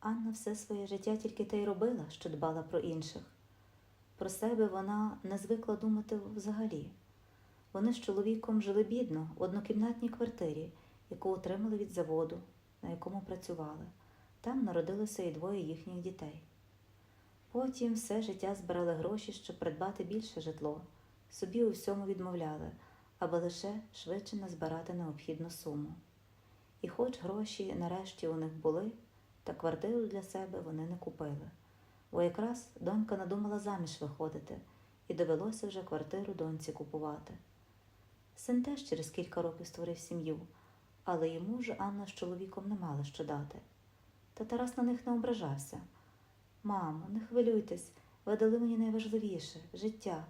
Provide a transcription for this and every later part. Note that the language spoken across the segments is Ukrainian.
Анна все своє життя тільки те й робила, що дбала про інших. Про себе вона не звикла думати взагалі. Вони з чоловіком жили бідно в однокімнатній квартирі, яку отримали від заводу, на якому працювали. Там народилося і двоє їхніх дітей. Потім все життя збирали гроші, щоб придбати більше житло. Собі у всьому відмовляли, аби лише швидше назбирати необхідну суму. І хоч гроші нарешті у них були, та квартиру для себе вони не купили. Бо якраз донька надумала заміж виходити, і довелося вже квартиру доньці купувати. Син теж через кілька років створив сім'ю, але йому вже Анна з чоловіком не мала що дати. Та Тарас на них не ображався. Мамо, не хвилюйтесь, ви дали мені найважливіше життя.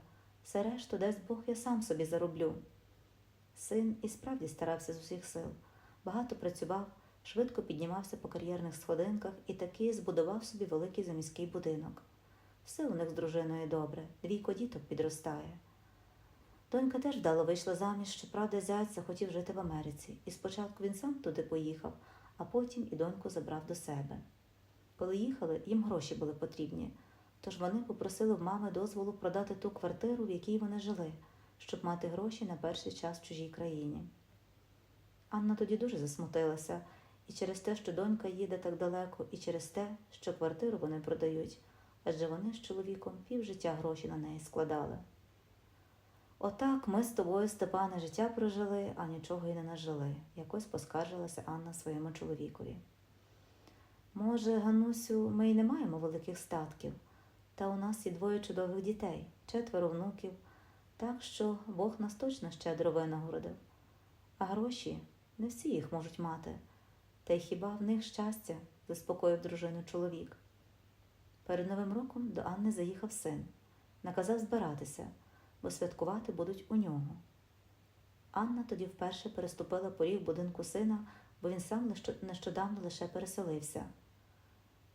Все решту дасть Бог я сам собі зароблю. Син і справді старався з усіх сил, багато працював, швидко піднімався по кар'єрних сходинках і таки збудував собі великий заміський будинок. Все у них з дружиною добре, двійко діток підростає. Донька теж вдало вийшла заміж, щоправда, зять захотів жити в Америці, і спочатку він сам туди поїхав, а потім і доньку забрав до себе. Коли їхали, їм гроші були потрібні, тож вони попросили в мами дозволу продати ту квартиру, в якій вони жили, щоб мати гроші на перший час в чужій країні. Анна тоді дуже засмутилася і через те, що донька їде так далеко, і через те, що квартиру вони продають, адже вони з чоловіком півжиття гроші на неї складали. Отак ми з тобою, Степане, життя прожили, а нічого й не нажили, якось поскаржилася Анна своєму чоловікові. Може, Ганусю, ми й не маємо великих статків, та у нас є двоє чудових дітей, четверо внуків, так що Бог нас точно щедро винагородив. А гроші не всі їх можуть мати, та й хіба в них щастя, заспокоїв дружину чоловік. Перед Новим роком до Анни заїхав син, наказав збиратися, бо святкувати будуть у нього. Анна тоді вперше переступила поріг будинку сина, бо він сам нещодавно лише переселився.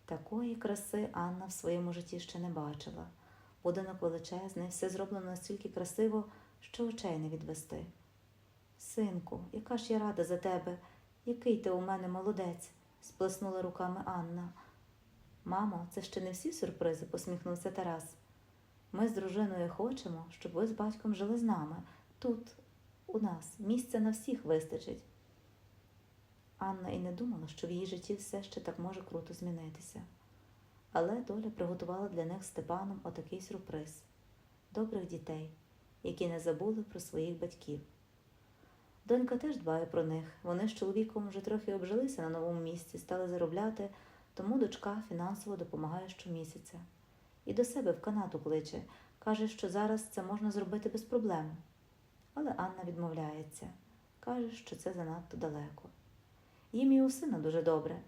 Такої краси Анна в своєму житті ще не бачила. Будинок величезний, все зроблено настільки красиво, що очей не відвести. Синку, яка ж я рада за тебе, який ти у мене молодець, сплеснула руками Анна. Мамо, це ще не всі сюрпризи, посміхнувся Тарас. Ми з дружиною хочемо, щоб ви з батьком жили з нами. Тут, у нас, місця на всіх вистачить. Анна і не думала, що в її житті все ще так може круто змінитися. Але доля приготувала для них Степаном отакий сюрприз добрих дітей, які не забули про своїх батьків. Донька теж дбає про них. Вони з чоловіком вже трохи обжилися на новому місці, стали заробляти, тому дочка фінансово допомагає щомісяця. І до себе в Канаду кличе, каже, що зараз це можна зробити без проблем. Але Анна відмовляється, каже, що це занадто далеко. Їм і у сина дуже добре.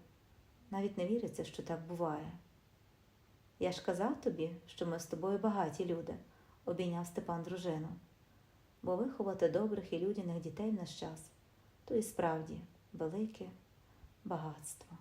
Навіть не віриться, що так буває. Я ж казав тобі, що ми з тобою багаті люди, обійняв Степан дружину. Бо виховати добрих і людяних дітей в наш час то і справді велике багатство.